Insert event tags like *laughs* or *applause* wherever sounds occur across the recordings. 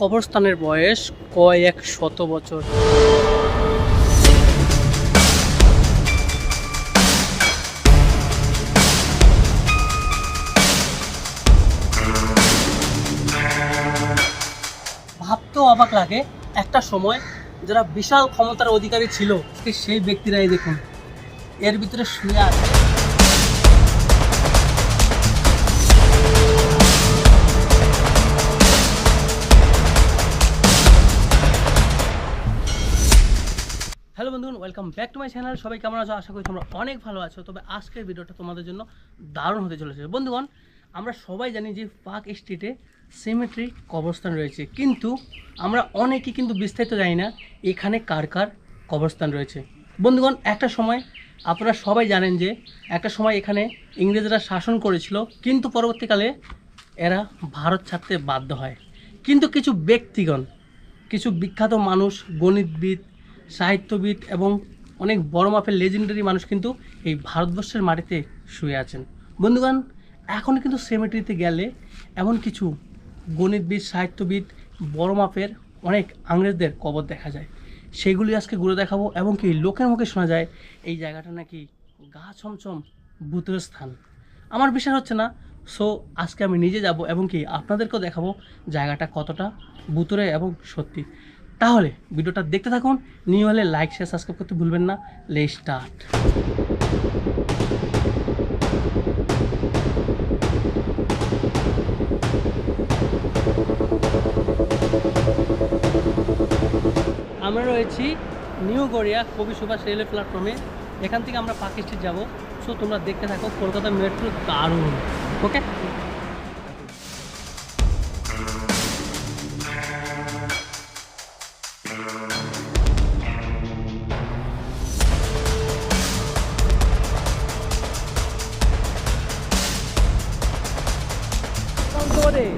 কবরস্থানের বয়স কয়েক শত বছর। ভাবতেও অবাক লাগে, একটা সময় যারা বিশাল ক্ষমতার অধিকারী ছিল, সেই ব্যক্তিরাই দেখুন, এর ভিতরে শুয়ে আছে। বন্ধুগণ welcome back to my channel সবাই কেমন আছো? আশা করি তোমরা অনেক ভালো আছো। তবে আজকের ভিডিওটা তোমাদের জন্য দারুণ হতে চলেছে। বন্ধুগণ, আমরা সবাই জানি যে পার্ক স্ট্রিটে সিমেট্রি কবরস্থান রয়েছে। কিন্তু আমরা অনেকেই কিন্তু বিস্তারিত জানি না এখানে কার কার কবরস্থান রয়েছে। বন্ধুগণ, একটা সময় আপনারা সবাই জানেন যে একটা সময় এখানে ইংরেজরা শাসন করেছিল, কিন্তু পরবর্তীকালে এরা ভারত ছাড়তে বাধ্য হয়। কিন্তু কিছু ব্যক্তিগণ, কিছু বিখ্যাত মানুষ, গণিতবিদ সাহিত্যবিদ এবং অনেক বড় মাপের লেজেন্ডারি মানুষ কিন্তু এই ভারতবর্ষের মাটিতে শুয়ে আছেন। বন্ধুগণ এখন কিন্তু সেমেট্রিতে গেলে এমন কিছু গণিতবিদ, সাহিত্যবিদ, বড় মাপের অনেক আংরেজদের কবর দেখা যায়। সেগুলি আজকে ঘুরে দেখাবো এবং কি লোকের মুখে শোনা যায় এই জায়গাটা নাকি গা ছমছম ভূতের স্থান। আমার বিশ্বাস হচ্ছে না সো আজকে আমি নিজে যাব এবং কি আপনাদেরকেও দেখাবো জায়গাটা কতটা ভুতুরে এবং সত্যি। তাহলে ভিডিওটা দেখতে থাকুন নিউ হলে লাইক শেয়ার সাবস্ক্রাইব করতে ভুলবেন না। লে স্টার্ট আমরা রয়েছি নিউ গড়িয়া কবি সুভাষ রেলওয়ে প্ল্যাটফর্মে এখান থেকে আমরা স্ট্রিট যাব। সো তোমরা দেখতে থাকো, কলকাতা মেট্রো দারুণ। ওকে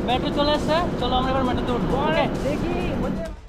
মেট্রো চলে আসছে চলো আমরা এবার মেট্রোতে উঠবো দেখি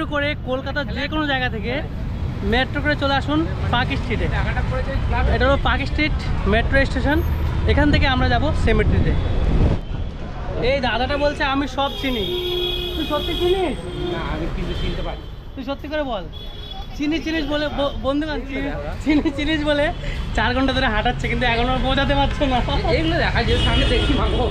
মেট্রো করে কলকাতার যে কোনো জায়গা থেকে মেট্রো করে চলে আসুন পার্ক স্ট্রিটে এটা হলো পার্ক স্ট্রিট মেট্রো স্টেশন এখান থেকে আমরা যাব সেমেট্রিতে এই দাদাটা বলছে আমি সব চিনি। তুই সত্যি চিনিস? না আমি কিন্তু চিনতে পারি। তুই সত্যি করে বল। চিনি চিনিস বলে ব- বন্ধুগণ চিনি- *laughs* চিনি চিনিস বলে চার ঘণ্টা ধরে হাঁটাচ্ছে কিন্তু এখনও বোঝাতে পারছে না। এগুলো দেখা যায় সামনে দেখি মাগো *laughs*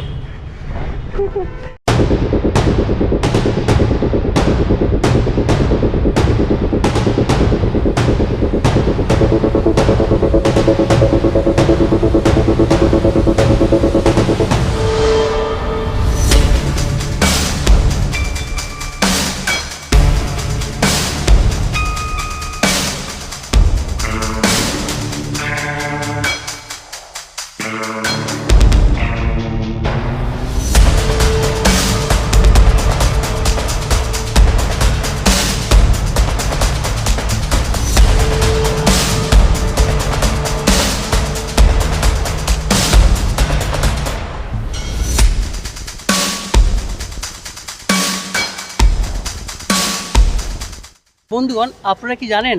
বন্ধুগণ, আপনারা কি জানেন,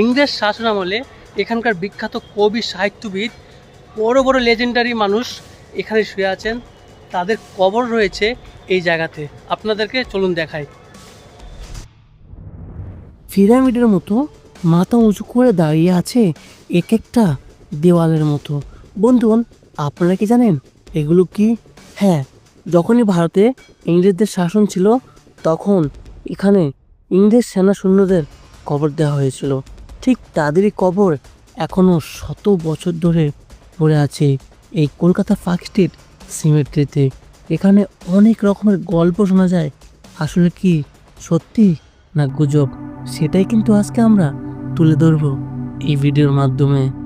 ইংরেজ শাসন আমলে এখানকার বিখ্যাত কবি সাহিত্যবিদ বড় বড় লেজেন্ডারি মানুষ এখানে শুয়ে আছেন। তাদের কবর রয়েছে এই জায়গাতে। আপনাদেরকে চলুন দেখাই। পিরামিডের মতো মাথা উঁচু করে দাঁড়িয়ে আছে এক একটা দেওয়ালের মতো। বন্ধুগণ, আপনারা কি জানেন এগুলো কি? হ্যাঁ যখনই ভারতে ইংরেজদের শাসন ছিল, তখন এখানে ইংরেজ সেনা সৈন্যদের কবর দেওয়া হয়েছিল। ঠিক তাদেরই কবর এখনও শত বছর ধরে পড়ে আছে এই কলকাতা ফার্ক স্ট্রিট সিমেট্রিতে। এখানে অনেক রকমের গল্প শোনা যায়। আসলে কি সত্যি না গুজব? সেটাই কিন্তু আজকে আমরা তুলে ধরব এই ভিডিওর মাধ্যমে।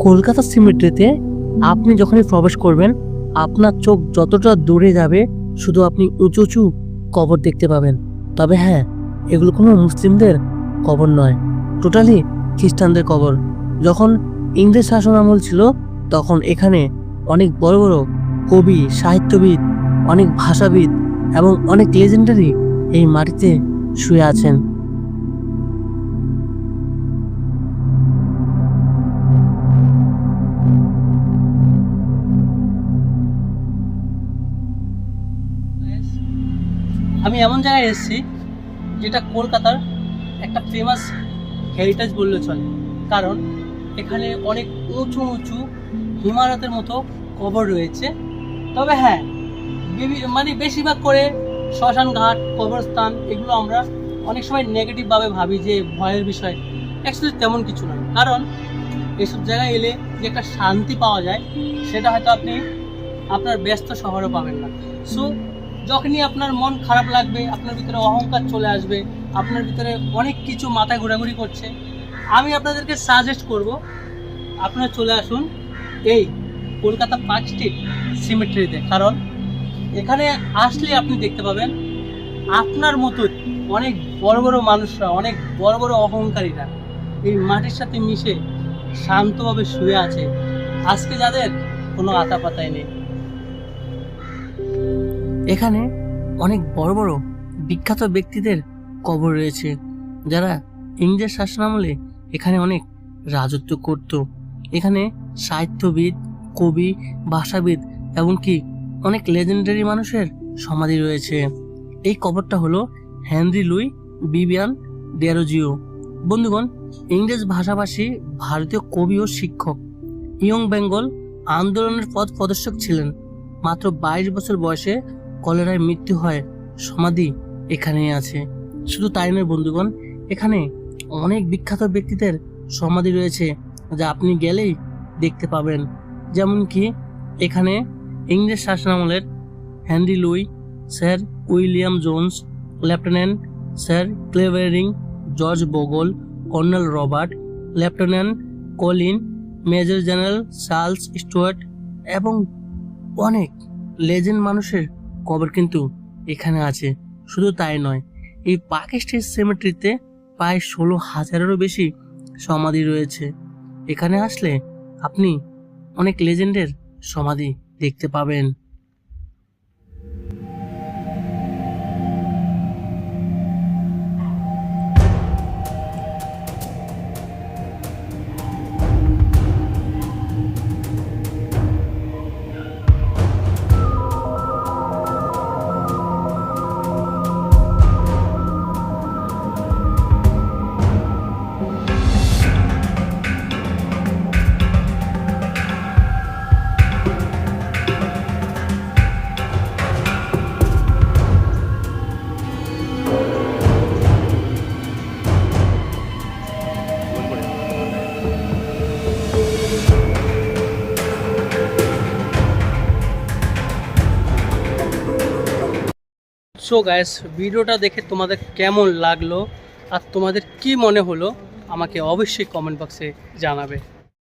কলকাতা সিমেট্রিতে আপনি যখনই প্রবেশ করবেন, আপনার চোখ যতটা দূরে যাবে, শুধু আপনি উঁচু উঁচু কবর দেখতে পাবেন। তবে হ্যাঁ এগুলো কোনো মুসলিমদের কবর নয় টোটালি খ্রিস্টানদের কবর। যখন ইংরেজ শাসন আমল ছিল, তখন এখানে অনেক বড় বড় কবি, সাহিত্যবিদ, অনেক ভাষাবিদ এবং অনেক লেজেন্ডারি এই মাটিতে শুয়ে আছেন। আমি এমন জায়গায় এসেছি যেটা কলকাতার একটা ফেমাস হেরিটেজ বললে চলে। কারণ এখানে অনেক উঁচু উঁচু হিমালতের মতো কবর রয়েছে। তবে হ্যাঁ মানে বেশিরভাগ করে শ্মশান ঘাট, কবরস্থান এগুলো আমরা অনেক সময় নেগেটিভভাবে ভাবি যে ভয়ের বিষয়। অ্যাকচুয়ালি তেমন কিছু নয়। কারণ এসব জায়গায় এলে যে একটা শান্তি পাওয়া যায়, সেটা হয়তো আপনি আপনার ব্যস্ত শহরে পাবেন না। সো যখনই আপনার মন খারাপ লাগবে, আপনার ভিতরে অহংকার চলে আসবে, আপনার ভিতরে অনেক কিছু মাথায় ঘোরাঘুরি করছে, আমি আপনাদেরকে সাজেস্ট করব, আপনারা চলে আসুন এই কলকাতা পার্ক স্ট্রিট সিমেট্রিতে কারণ এখানে আসলে আপনি দেখতে পাবেন, আপনার মতো অনেক বড় বড় মানুষরা, অনেক বড় বড় অহংকারীরা এই মাটির সাথে মিশে শান্তভাবে শুয়ে আছে। আজকে যাদের কোনো আতা পাতাই নেই। এখানে অনেক বড় বড় বিখ্যাত ব্যক্তিদের কবর রয়েছে, যারা ইংরেজ শাসনামলে এখানে অনেক রাজত্ব করত। এখানে সাহিত্যবিদ, কবি, ভাষাবিদ এমনকি অনেক লেজেন্ডারি মানুষের সমাধি রয়েছে। এই কবরটা হলো হেনরি লুই বিবিয়ান ডেরোজিও। বন্ধুগণ, ইংরেজ ভাষাভাষী, ভারতীয় কবি ও শিক্ষক, ইয়ং বেঙ্গল আন্দোলনের পথ প্রদর্শক ছিলেন। মাত্র বাইশ বছর বয়সে কলেরায় মৃত্যু হয়, সমাধি এখানেই আছে। শুধু তাই নয় বন্ধুগণ, এখানে অনেক বিখ্যাত ব্যক্তিদের সমাধি রয়েছে, যা আপনি গেলেই দেখতে পাবেন। যেমন কি এখানে ইংরেজ শাসনামলের Henry Louis, sir William Jones, lieutenant sir Clavering George Bogle, colonel Robert, lieutenant Colin, major general Charles Stuart এবং অনেক লেজেন্ড মানুষের কবর কিন্তু এখানে আছে। শুধু তাই নয়, এই পাকিস্তান সেমেট্রিতে প্রায় ষোলো হাজারেরও বেশি সমাধি রয়েছে। এখানে আসলে আপনি অনেক লেজেন্ডের সমাধি দেখতে পাবেন। সো গ্যাস ভিডিওটা দেখে তোমাদের কেমন লাগল আর তোমাদের কি মনে হলো আমাকে অবশ্যই কমেন্ট বক্সে জানাবে।